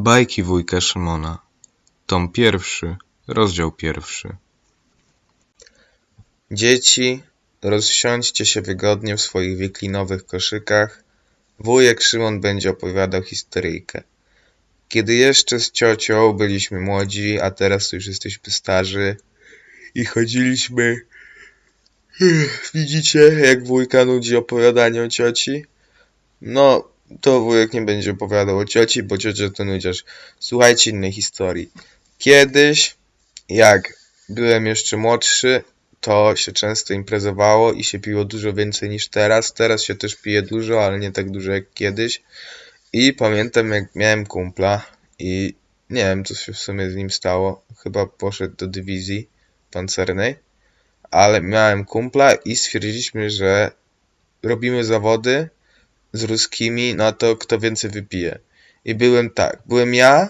Bajki wujka Szymona. Tom pierwszy, rozdział pierwszy. Dzieci, rozsiądźcie się wygodnie w swoich wiklinowych koszykach. Wujek Szymon będzie opowiadał historyjkę. Kiedy jeszcze z ciocią byliśmy młodzi, a teraz już jesteśmy starzy i chodziliśmy... Widzicie, jak wujka nudzi opowiadanie o cioci? No, to wujek nie będzie opowiadał o cioci, bo ciocia to nudziarz. Słuchajcie innej historii. Kiedyś, jak byłem jeszcze młodszy, to się często imprezowało i się piło dużo więcej niż teraz. Teraz się też pije dużo, ale nie tak dużo jak kiedyś. I pamiętam, jak miałem kumpla i nie wiem, co się w sumie z nim stało. Chyba poszedł do dywizji pancernej. Ale miałem kumpla i stwierdziliśmy, że robimy zawody z ruskimi na to, kto więcej wypije. I byłem tak, byłem ja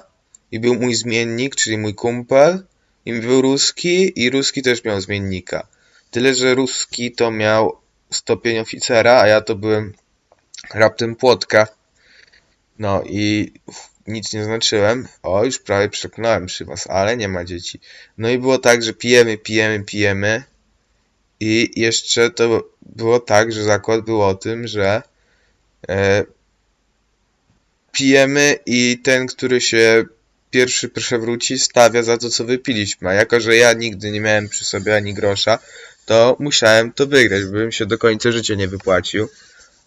i był mój zmiennik, czyli mój kumpel i był ruski i ruski też miał zmiennika. Tyle, że ruski to miał stopień oficera, a ja to byłem raptem płotka. No i nic nie znaczyłem. O, już prawie przekonałem przy was, ale nie ma dzieci. No i było tak, że pijemy, pijemy, pijemy. I jeszcze to było tak, że zakład był o tym, że pijemy i ten, który się pierwszy przewróci, stawia za to, co wypiliśmy. A jako, że ja nigdy nie miałem przy sobie ani grosza, to musiałem to wygrać, bym się do końca życia nie wypłacił.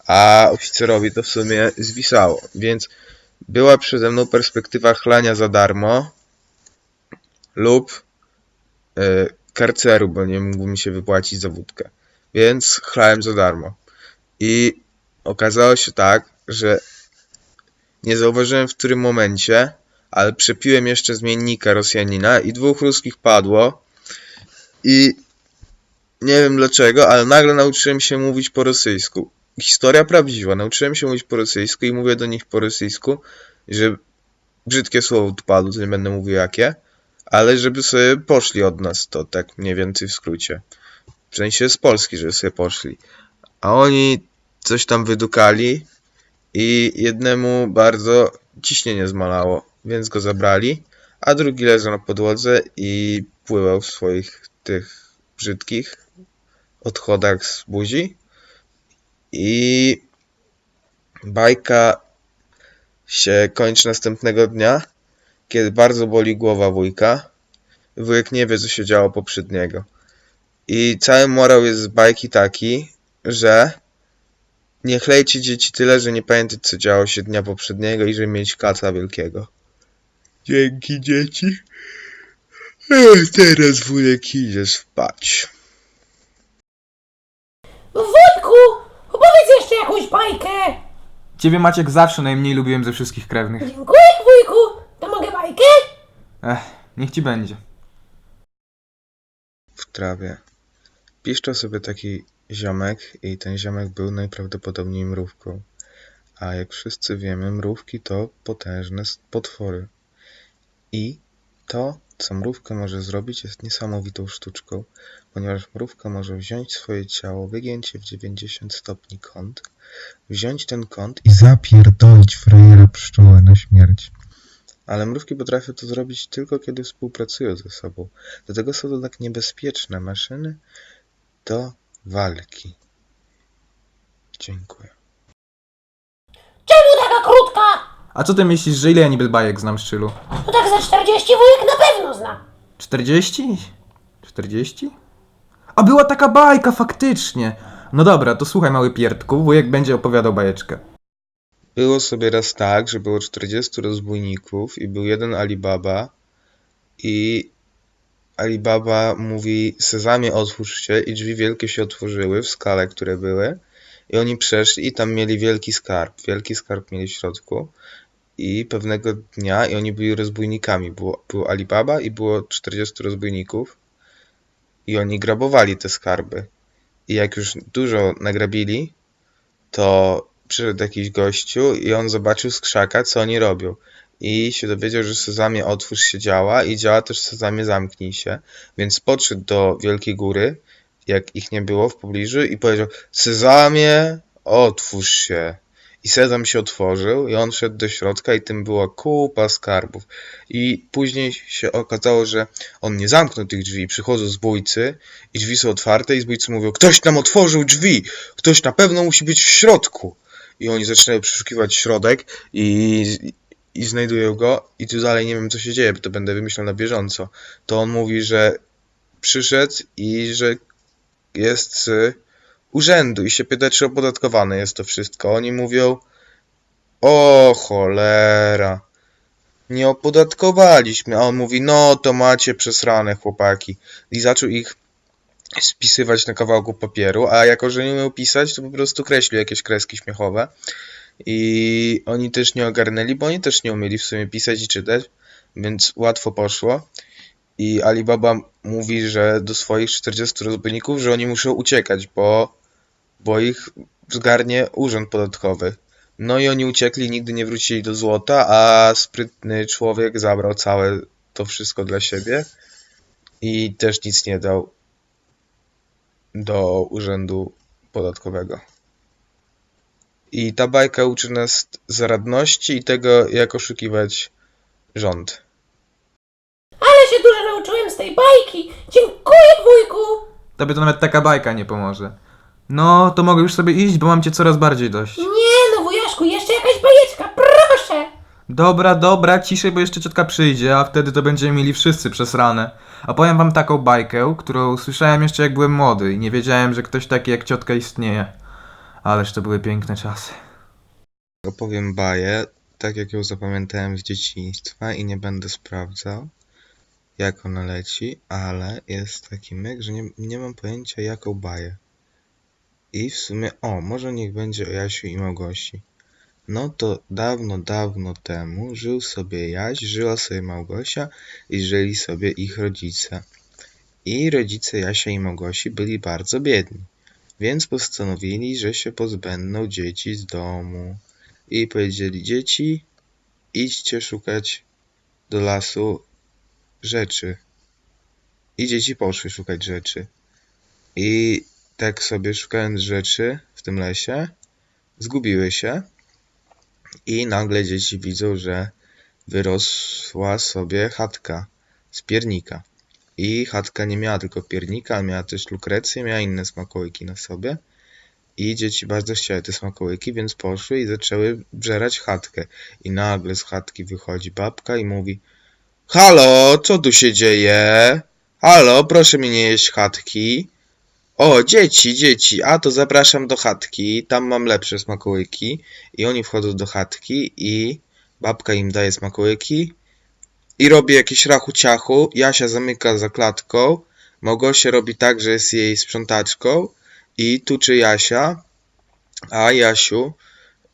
A oficerowi to w sumie zwisało. Więc była przede mną perspektywa chlania za darmo lub e, karceru, bo nie mógł mi się wypłacić za wódkę. Więc chlałem za darmo. I okazało się tak, że nie zauważyłem w którym momencie, ale przepiłem jeszcze zmiennika Rosjanina i dwóch ruskich padło. I nie wiem dlaczego, ale nagle nauczyłem się mówić po rosyjsku. Historia prawdziwa. Nauczyłem się mówić po rosyjsku i mówię do nich po rosyjsku, że brzydkie słowo tu padło, to nie będę mówił jakie, ale żeby sobie poszli od nas, to tak mniej więcej w skrócie. W sensie z Polski, żeby sobie poszli. A oni coś tam wydukali i jednemu bardzo ciśnienie zmalało, więc go zabrali, a drugi leżał na podłodze i pływał w swoich tych brzydkich odchodach z buzi. I bajka się kończy następnego dnia, kiedy bardzo boli głowa wujka. Wujek nie wie, co się działo poprzedniego. I cały morał jest z bajki taki, że nie chlejcie dzieci tyle, że nie pamiętać, co działo się dnia poprzedniego i żeby mieć kaca wielkiego. Dzięki, dzieci. Ech, teraz wujek idzie spać. Wujku, opowiedz jeszcze jakąś bajkę. Ciebie Maciek zawsze najmniej lubiłem ze wszystkich krewnych. Dziękuję, wujku. To mogę bajkę? Ech, niech ci będzie. w trawie. Piszczał sobie taki ziomek i ten ziomek był najprawdopodobniej mrówką. A jak wszyscy wiemy, mrówki to potężne potwory. I to, co mrówka może zrobić, jest niesamowitą sztuczką, ponieważ mrówka może wziąć swoje ciało, wygięć je w 90 stopni kąt, wziąć ten kąt i zapierdolić frajera pszczołę na śmierć. Ale mrówki potrafią to zrobić tylko kiedy współpracują ze sobą. Dlatego są to tak niebezpieczne maszyny do walki. Dziękuję. Czemu taka krótka? A co ty myślisz, że ile ja niby bajek znam szczylu? No tak za 40 wujek na pewno zna. 40? 40? A była taka bajka, faktycznie! No dobra, to słuchaj mały pierdku, wujek będzie opowiadał bajeczkę. Było sobie raz tak, że było 40 rozbójników i był jeden Alibaba i Alibaba mówi Sezamie otwórz się i drzwi wielkie się otworzyły w skale, które były i oni przeszli i tam mieli wielki skarb. Wielki skarb mieli w środku i pewnego dnia i oni byli rozbójnikami. Było, było Alibaba i było 40 rozbójników i oni grabowali te skarby. I jak już dużo nagrabili, to przyszedł jakiś gościu i on zobaczył z krzaka, co oni robią. I się dowiedział, że Sezamie otwórz się działa i działa też Sezamie zamknij się. Więc podszedł do Wielkiej Góry, jak ich nie było w pobliżu i powiedział Sezamie otwórz się. i sezam się otworzył i on wszedł do środka i tym była kupa skarbów. I później się okazało, że on nie zamknął tych drzwi. Przychodzą zbójcy i drzwi są otwarte i zbójcy mówią, ktoś nam otworzył drzwi, ktoś na pewno musi być w środku. I oni zaczynają przeszukiwać środek i, i znajdują go i tu dalej nie wiem co się dzieje, bo to będę wymyślał na bieżąco. To on mówi, że przyszedł i że jest z urzędu i się pyta, czy opodatkowane jest to wszystko. Oni mówią, o cholera, nie opodatkowaliśmy. A on mówi, no to macie przesrane chłopaki. I zaczął ich spisywać na kawałku papieru, a jako, że nie umiał pisać, to po prostu kreślił jakieś kreski śmiechowe. I oni też nie ogarnęli, bo oni też nie umieli w sumie pisać i czytać, więc łatwo poszło. I Alibaba mówi, że do swoich 40 rozbójników, że oni muszą uciekać, bo, bo ich zgarnie urząd podatkowy. No i oni uciekli, nigdy nie wrócili do złota, a sprytny człowiek zabrał całe to wszystko dla siebie i też nic nie dał do urzędu podatkowego. I ta bajka uczy nas zaradności i tego, jak oszukiwać rząd. Ale się dużo nauczyłem z tej bajki. Dziękuję, wujku. Tobie to nawet taka bajka nie pomoże. No, to mogę już sobie iść, bo mam cię coraz bardziej dość. Nie no, wujaszku, jeszcze jakaś bajeczka, proszę. Dobra, dobra, ciszej, bo jeszcze ciotka przyjdzie, a wtedy to będziemy mieli wszyscy przesrane. A powiem wam taką bajkę, którą słyszałem jeszcze jak byłem młody i nie wiedziałem, że ktoś taki jak ciotka istnieje. Ależ to były piękne czasy. Opowiem baję, tak jak ją zapamiętałem z dzieciństwa i nie będę sprawdzał, jak ona leci, ale jest taki myk, że nie, nie mam pojęcia jaką baję. I w sumie, o, może niech będzie o Jasiu i Małgosi. No to dawno, dawno temu żył sobie Jaś, żyła sobie Małgosia i żyli sobie ich rodzice. I rodzice Jasia i Małgosi byli bardzo biedni, więc postanowili, że się pozbędą dzieci z domu i powiedzieli dzieci, idźcie szukać do lasu rzeczy. I dzieci poszły szukać rzeczy. I tak sobie szukając rzeczy w tym lesie, zgubiły się i nagle dzieci widzą, że wyrosła sobie chatka z piernika. I chatka nie miała tylko piernika, miała też lukrecję, miała inne smakołyki na sobie. I dzieci bardzo chciały te smakołyki, więc poszły i zaczęły bżerać chatkę. I nagle z chatki wychodzi babka i mówi Halo, co tu się dzieje? Halo, proszę mi nie jeść chatki. O, dzieci, dzieci, a to zapraszam do chatki, tam mam lepsze smakołyki. I oni wchodzą do chatki i babka im daje smakołyki i robi jakieś rachu ciachu. Jasia zamyka za klatką. Małgosia robi tak, że jest jej sprzątaczką i tuczy Jasia, a Jasiu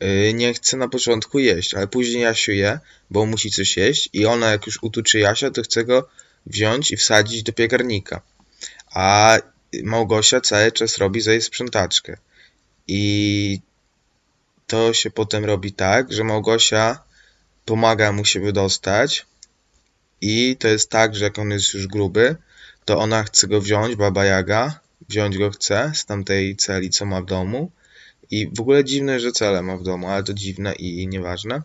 y, nie chce na początku jeść, ale później Jasiu je, bo musi coś jeść i ona jak już utuczy Jasia, to chce go wziąć i wsadzić do piekarnika. A Małgosia cały czas robi za jej sprzątaczkę. I to się potem robi tak, że Małgosia pomaga mu się wydostać i to jest tak, że jak on jest już gruby, to ona chce go wziąć, Baba Jaga, wziąć go chce z tamtej celi, co ma w domu. I w ogóle dziwne, że celę ma w domu, ale to dziwne i, nieważne.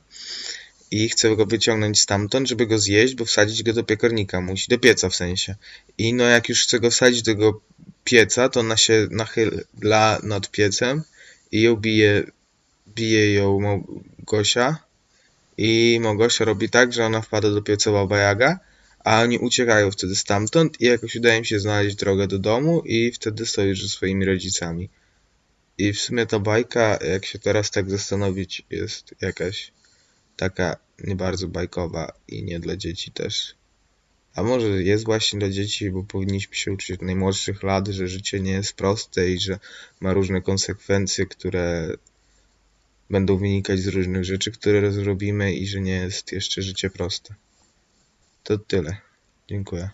I chce go wyciągnąć stamtąd, żeby go zjeść, bo wsadzić go do piekarnika musi, do pieca w sensie. I no jak już chce go wsadzić do tego pieca, to ona się nachyla nad piecem i ją bije, bije ją Małgosia. I Małgosia robi tak, że ona wpada do pieca Baba Jaga, a oni uciekają wtedy stamtąd i jakoś udaje im się znaleźć drogę do domu i wtedy już ze swoimi rodzicami. I w sumie ta bajka, jak się teraz tak zastanowić, jest jakaś taka nie bardzo bajkowa i nie dla dzieci też. A może jest właśnie dla dzieci, bo powinniśmy się uczyć od najmłodszych lat, że życie nie jest proste i że ma różne konsekwencje, które będą wynikać z różnych rzeczy, które zrobimy i że nie jest jeszcze życie proste. To tyle. Dziękuję.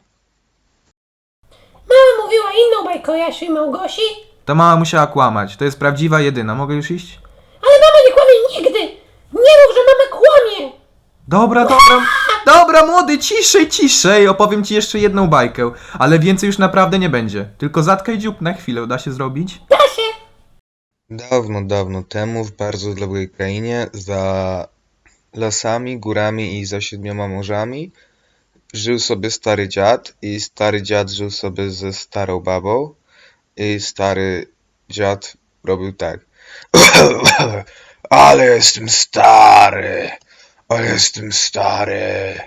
Mama mówiła inną bajkę o Jasiu i Małgosi, Ta mama musiała kłamać, to jest prawdziwa jedyna, mogę już iść? ale mama nie kłamie nigdy. Nie mów, że mama kłamie. Dobra, dobra, dobra, młody, ciszej, ciszej, opowiem ci jeszcze jedną bajkę, ale więcej już naprawdę nie będzie. Tylko zatkaj dziób na chwilę, da się zrobić? Da. Dawno, dawno temu, w bardzo odległej krainie, za lasami, górami i za siedmioma morzami, żył sobie stary dziad i stary dziad żył sobie ze starą babą i stary dziad robił tak. Ale jestem stary, ale jestem stary.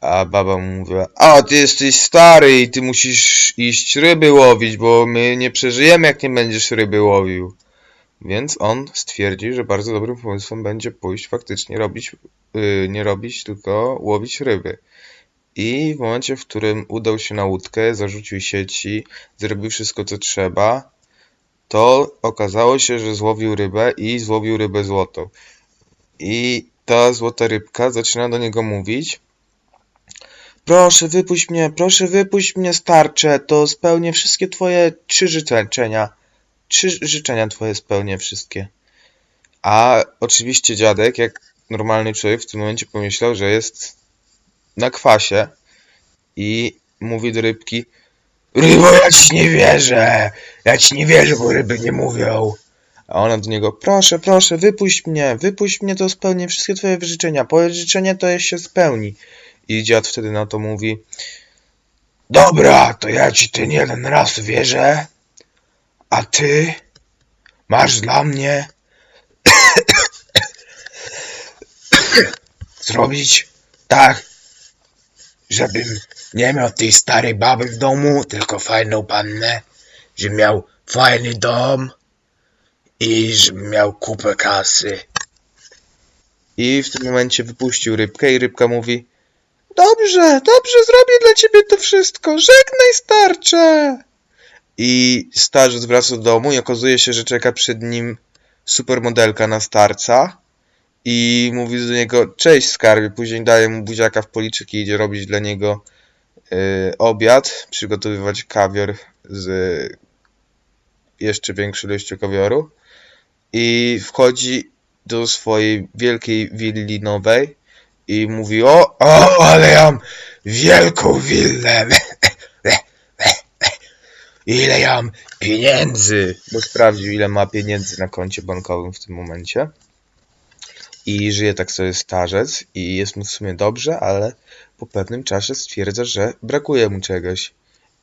A baba mu mówiła, a ty jesteś stary i ty musisz iść ryby łowić, bo my nie przeżyjemy jak nie będziesz ryby łowił. Więc on stwierdził, że bardzo dobrym pomysłem będzie pójść faktycznie robić, yy, nie robić, tylko łowić ryby. I w momencie, w którym udał się na łódkę, zarzucił sieci, zrobił wszystko co trzeba, to okazało się, że złowił rybę i złowił rybę złotą. I ta złota rybka zaczyna do niego mówić, Proszę, wypuść mnie, proszę, wypuść mnie, starcze, to spełnię wszystkie twoje trzy życzenia. Trzy życzenia twoje spełnię wszystkie. A oczywiście dziadek, jak normalny człowiek, w tym momencie pomyślał, że jest na kwasie i mówi do rybki Rybo, ja ci nie wierzę! Ja ci nie wierzę, bo ryby nie mówią. A ona do niego, proszę, proszę, wypuść mnie, wypuść mnie, to spełnię wszystkie twoje życzenia. Powiedz życzenie, to się spełni. I dziad wtedy na to mówi Dobra, to ja ci ten jeden raz wierzę, a ty masz dla mnie zrobić tak, żebym nie miał tej starej baby w domu, tylko fajną pannę, żebym miał fajny dom i żebym miał kupę kasy. I w tym momencie wypuścił rybkę i rybka mówi Dobrze, dobrze, zrobię dla ciebie to wszystko. Żegnaj, starcze! I starzec wraca do domu i okazuje się, że czeka przed nim supermodelka na starca i mówi do niego, cześć skarbie, później daje mu buziaka w policzek i idzie robić dla niego y, obiad, przygotowywać kawior z jeszcze większą ilością kawioru i wchodzi do swojej wielkiej willi nowej i mówi, o, o, ale ja mam wielką willę. Ile ja mam pieniędzy? Bo sprawdził, ile ma pieniędzy na koncie bankowym w tym momencie. I żyje tak sobie starzec i jest mu w sumie dobrze, ale po pewnym czasie stwierdza, że brakuje mu czegoś.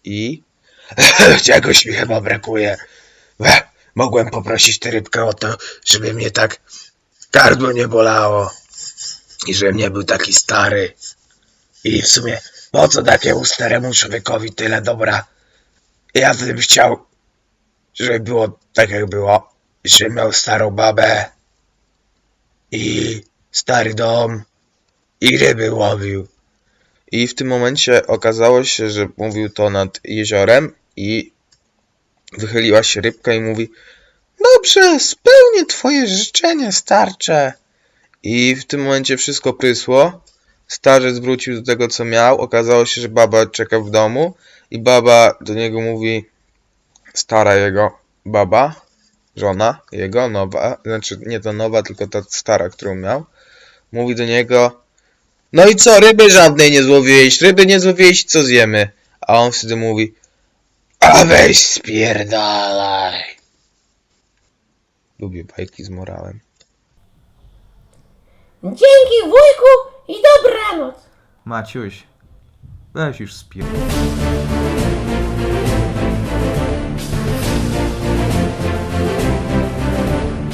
I czegoś mi chyba brakuje. Mogłem poprosić tę rybkę o to, żeby mnie tak gardło nie bolało i żebym nie był taki stary. I w sumie, po co takiemu staremu człowiekowi tyle dobra? Ja bym chciał, żeby było tak jak było, żebym miał starą babę i stary dom i ryby łowił. I w tym momencie okazało się, że mówił to nad jeziorem i wychyliła się rybka i mówi Dobrze, spełnię twoje życzenie, starcze. I w tym momencie wszystko prysło. Starzec wrócił do tego, co miał. Okazało się, że baba czeka w domu. I baba do niego mówi, stara jego baba, żona jego, nowa, znaczy nie to nowa, tylko ta stara, którą miał. Mówi do niego, no i co, ryby żadnej nie złowiłeś, ryby nie złowiłeś, co zjemy? A on wtedy mówi, a weź spierdalaj. Lubię bajki z morałem. Dzięki wujku i dobranoc. Maciuś, weź już spier...